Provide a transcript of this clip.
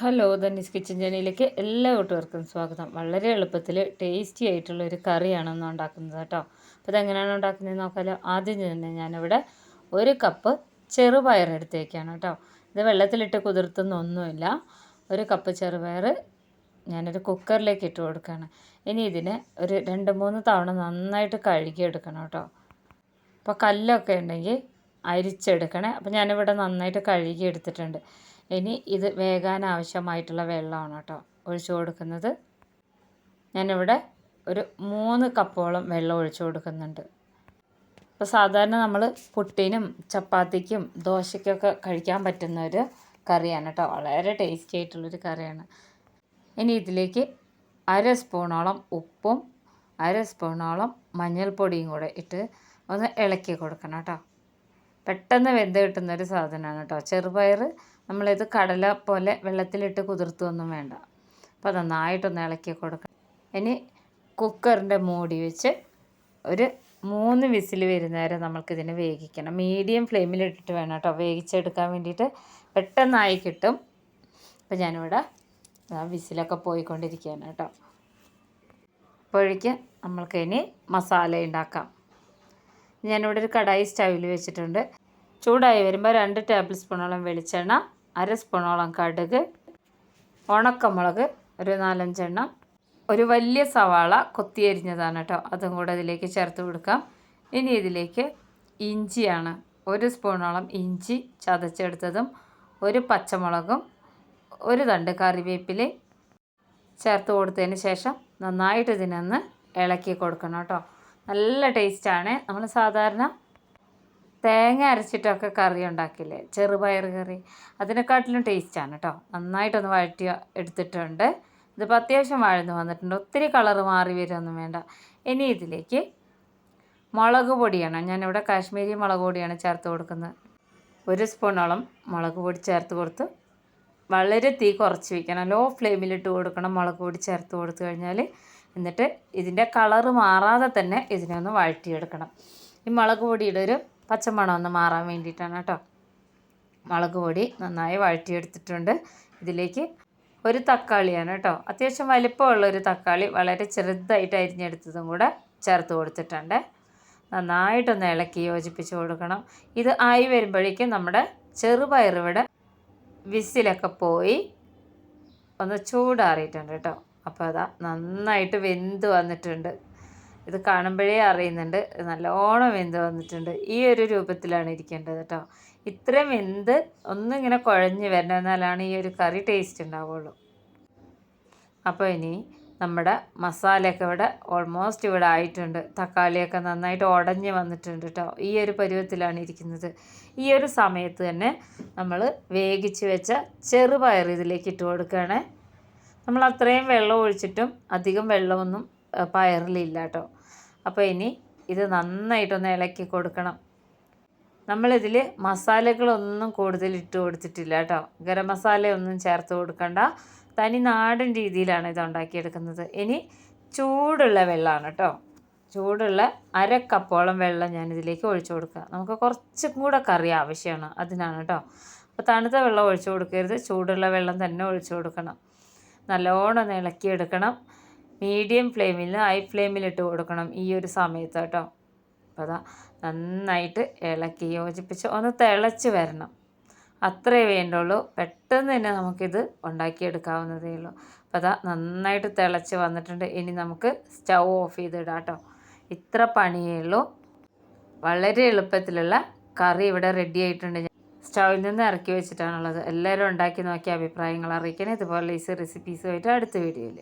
Hello Dhani's kitchen ജേണിയിലേക്ക് എല്ലാ കൂട്ടുകാർക്കും സ്വാഗതം. വളരെ എളുപ്പത്തിൽ ടേസ്റ്റി ആയിട്ടുള്ള ഒരു കറിയാണ് ഒന്ന് ഉണ്ടാക്കുന്നത് കേട്ടോ. അപ്പോൾ ഇതെങ്ങനെയാണ് ഉണ്ടാക്കുന്നത് നോക്കാമല്ലോ ആദ്യം തന്നെ ഞാനിവിടെ ഒരു കപ്പ് ചെറുപയർ എടുത്തേക്കാണ് കേട്ടോ. ഇത് വെള്ളത്തിലിട്ട് കുതിർത്തുന്നൊന്നുമില്ല. ഒരു കപ്പ് ചെറുപയർ ഞാനൊരു കുക്കറിലേക്ക് ഇട്ട് കൊടുക്കുകയാണ്. ഇനി ഇതിനെ ഒരു രണ്ട് മൂന്ന് തവണ നന്നായിട്ട് കഴുകിയെടുക്കണം കേട്ടോ. അപ്പോൾ കല്ലൊക്കെ ഉണ്ടെങ്കിൽ അരിച്ചെടുക്കണേ. അപ്പോൾ ഞാനിവിടെ നന്നായിട്ട് കഴുകി എടുത്തിട്ടുണ്ട് ഇനി ഇത് വേകാൻ ആവശ്യമായിട്ടുള്ള വെള്ളമാണ് കേട്ടോ. ഒഴിച്ചു കൊടുക്കുന്നത്. ഞാനിവിടെ ഒരു മൂന്ന് കപ്പോളം വെള്ളം ഒഴിച്ചു കൊടുക്കുന്നുണ്ട്. ഇപ്പോൾ സാധാരണ നമ്മൾ പുട്ടിനും ചപ്പാത്തിക്കും ദോശയ്ക്കൊക്കെ കഴിക്കാൻ പറ്റുന്ന ഒരു കറിയാണ് കേട്ടോ. വളരെ ടേസ്റ്റി ആയിട്ടുള്ളൊരു കറിയാണ്. ഇനി ഇതിലേക്ക് അര സ്പൂണോളം ഉപ്പും അര സ്പൂണോളം മഞ്ഞൾപ്പൊടിയും കൂടെ ഇട്ട് ഒന്ന് ഇളക്കി കൊടുക്കണം കേട്ടോ. പെട്ടെന്ന് വെന്ത് കിട്ടുന്നൊരു സാധനമാണ് കേട്ടോ. ചെറുപയർ നമ്മളിത് കടല പോലെ വെള്ളത്തിലിട്ട് കുതിർത്തൊന്നും വേണ്ട. അപ്പോൾ നന്നായിട്ടൊന്ന് ഇളക്കി കൊടുക്കണം ഇനി കുക്കറിന്റെ മൂടി വെച്ച് ഒരു മൂന്ന് വിസിൽ വരുന്നേരം നമുക്കിതിനെ വേവിക്കണം. മീഡിയം ഫ്ലെയിമിലിട്ടിട്ട് വേണം കേട്ടോ. വേവിച്ചെടുക്കാൻ വേണ്ടിയിട്ട് പെട്ടെന്നായി കിട്ടും. അപ്പോൾ ഞാനിവിടെ വിസിലൊക്കെ പോയിക്കൊണ്ടിരിക്കുകയാണ് കേട്ടോ. അപ്പോഴേക്ക് നമ്മൾക്ക് ഇനി മസാല ഉണ്ടാക്കാം. ഞാനിവിടെ ഒരു കടായി സ്റ്റൗവിൽ വെച്ചിട്ടുണ്ട്. ചൂടായി വരുമ്പോൾ രണ്ട് ടേബിൾ സ്പൂണോളം വെളിച്ചെണ്ണ അര സ്പൂണോളം കടുക് ഉണക്കമുളക് ഒരു നാലഞ്ചെണ്ണം ഒരു വലിയ സവാള കൊത്തിയരിഞ്ഞതാണ് കേട്ടോ. അതും കൂടെ ഇതിലേക്ക് ചേർത്ത് കൊടുക്കാം. ഇനി ഇതിലേക്ക് ഇഞ്ചിയാണ്. ഒരു സ്പൂണോളം ഇഞ്ചി ചതച്ചെടുത്തതും ഒരു പച്ചമുളകും ഒരു തണ്ട് കറിവേപ്പില ചേർത്ത് കൊടുത്തതിന് ശേഷം നന്നായിട്ട് ഇതിനൊന്ന് ഇളക്കി കൊടുക്കണം കേട്ടോ. നല്ല ടേസ്റ്റാണ് നമ്മൾ സാധാരണ തേങ്ങ അരച്ചിട്ടൊക്കെ കറി ഉണ്ടാക്കില്ലേ ചെറുപയർ കറി. അതിനെക്കാട്ടിലും ടേസ്റ്റാണ് കേട്ടോ നന്നായിട്ടൊന്ന് വഴറ്റി എടുത്തിട്ടുണ്ട്. ഇതിപ്പോൾ അത്യാവശ്യം വഴന്ന് വന്നിട്ടുണ്ട്. ഒത്തിരി കളർ മാറി വരുമൊന്നും വേണ്ട. ഇനി ഇതിലേക്ക് മുളക് പൊടിയാണ്. ഞാനിവിടെ കാശ്മീരി മുളക് പൊടിയാണ് ചേർത്ത് കൊടുക്കുന്നത്. ഒരു സ്പൂണോളം മുളക് പൊടി ചേർത്ത് കൊടുത്ത് വളരെ തീ കുറച്ച് വയ്ക്കണം ലോ ഫ്ലെയിമിലിട്ട് കൊടുക്കണം മുളക് പൊടി ചേർത്ത് കൊടുത്തു കഴിഞ്ഞാൽ എന്നിട്ട് ഇതിന്റെ കളറ് മാറാതെ തന്നെ ഇതിനെ ഒന്ന് വഴറ്റിയെടുക്കണം. ഈ മുളക് പൊടിയുടെ ഒരു പച്ചമണം ഒന്ന് മാറാൻ വേണ്ടിയിട്ടാണ് കേട്ടോ. മുളക് പൊടി നന്നായി വഴറ്റിയെടുത്തിട്ടുണ്ട്. ഇതിലേക്ക് ഒരു തക്കാളിയാണ് കേട്ടോ. അത്യാവശ്യം വലിപ്പമുള്ള ഒരു തക്കാളി വളരെ ചെറുതായിട്ട് അരിഞ്ഞെടുത്തതും കൂടെ ചേർത്ത് കൊടുത്തിട്ടുണ്ട്. നന്നായിട്ടൊന്ന് ഇളക്കി യോജിപ്പിച്ച് കൊടുക്കണം. ഇത് ആയി വരുമ്പോഴേക്കും നമ്മുടെ ചെറുപയറിവിടെ വിസിലൊക്കെ പോയി ഒന്ന് ചൂടാറിയിട്ടുണ്ട് കേട്ടോ. അപ്പോൾ അതാ നന്നായിട്ട് വെന്ത് വന്നിട്ടുണ്ട്. ഇത് കാണുമ്പോഴേ അറിയുന്നുണ്ട്. നല്ലോണം വെന്ത് വന്നിട്ടുണ്ട്. ഈ ഒരു രൂപത്തിലാണ് ഇരിക്കേണ്ടത് കേട്ടോ. ഇത്രയും വെന്ത് ഒന്നിങ്ങനെ കുഴഞ്ഞ് വരണം എന്നാലാണ് ഈ ഒരു കറി ടേസ്റ്റ് ഉണ്ടാവുള്ളൂ. അപ്പോൾ ഇനി നമ്മുടെ മസാലയൊക്കെ ഇവിടെ ഓൾമോസ്റ്റ് ഇവിടെ ആയിട്ടുണ്ട്. തക്കാളിയൊക്കെ നന്നായിട്ട് ഉടഞ്ഞ് വന്നിട്ടുണ്ട് കേട്ടോ. ഈ ഒരു പരുവത്തിലാണ് ഇരിക്കുന്നത്. ഈ ഒരു സമയത്ത് തന്നെ നമ്മൾ വേവിച്ച് വെച്ച ചെറുപയർ ഇതിലേക്ക് ഇട്ട് കൊടുക്കുകയാണ്. നമ്മൾ അത്രയും വെള്ളം ഒഴിച്ചിട്ടും അധികം വെള്ളമൊന്നും പയറിലില്ല കേട്ടോ അപ്പോൾ ഇനി ഇത് നന്നായിട്ടൊന്ന് ഇളക്കി കൊടുക്കണം. നമ്മളിതിൽ മസാലകളൊന്നും കൂടുതൽ ഇട്ട് കൊടുത്തിട്ടില്ല കേട്ടോ. ഗരം മസാലയൊന്നും ചേർത്ത് കൊടുക്കണ്ട. തനി നാടൻ രീതിയിലാണ് ഇത് ഉണ്ടാക്കിയെടുക്കുന്നത്. ഇനി ചൂടുള്ള വെള്ളമാണ് കേട്ടോ. ചൂടുള്ള അര കപ്പോളം വെള്ളം ഞാൻ ഇതിലേക്ക് ഒഴിച്ചു കൊടുക്കുക. നമുക്ക് കുറച്ചും കൂടെ കറി ആവശ്യമാണ് അതിനാണ് കേട്ടോ. അപ്പോൾ തണുത്ത വെള്ളം ഒഴിച്ചു കൊടുക്കരുത്. ചൂടുള്ള വെള്ളം തന്നെ ഒഴിച്ചു കൊടുക്കണം. നല്ലോണം ഒന്ന് ഇളക്കിയെടുക്കണം. മീഡിയം ഫ്ലെയിമിൽ ഹൈ ഫ്ലെയിമിൽ ഇട്ട് കൊടുക്കണം ഈ ഒരു സമയത്ത് കേട്ടോ. അപ്പോൾ അതാ നന്നായിട്ട് ഇളക്കി യോജിപ്പിച്ച് ഒന്ന് തിളച്ച് വരണം. അത്രേ വേണ്ടുള്ളൂ. പെട്ടെന്ന് തന്നെ നമുക്കിത് ഉണ്ടാക്കിയെടുക്കാവുന്നതേ ഉള്ളൂ. അപ്പോൾ അതാ നന്നായിട്ട് തിളച്ച് വന്നിട്ടുണ്ട്. ഇനി നമുക്ക് സ്റ്റൗ ഓഫ് ചെയ്തിടാം കേട്ടോ. ഇത്ര പണിയേ ഉള്ളൂ. വളരെ എളുപ്പത്തിലുള്ള കറി ഇവിടെ റെഡി ആയിട്ടുണ്ട്. സ്റ്റൗവിൽ നിന്ന് ഇറക്കി വെച്ചിട്ടാണുള്ളത്. എല്ലാവരും ഉണ്ടാക്കി നോക്കിയ അഭിപ്രായങ്ങൾ അറിയിക്കണേ. ഇതുപോലെ ഈസി റെസിപ്പീസുമായിട്ട് അടുത്ത വീഡിയോയിൽ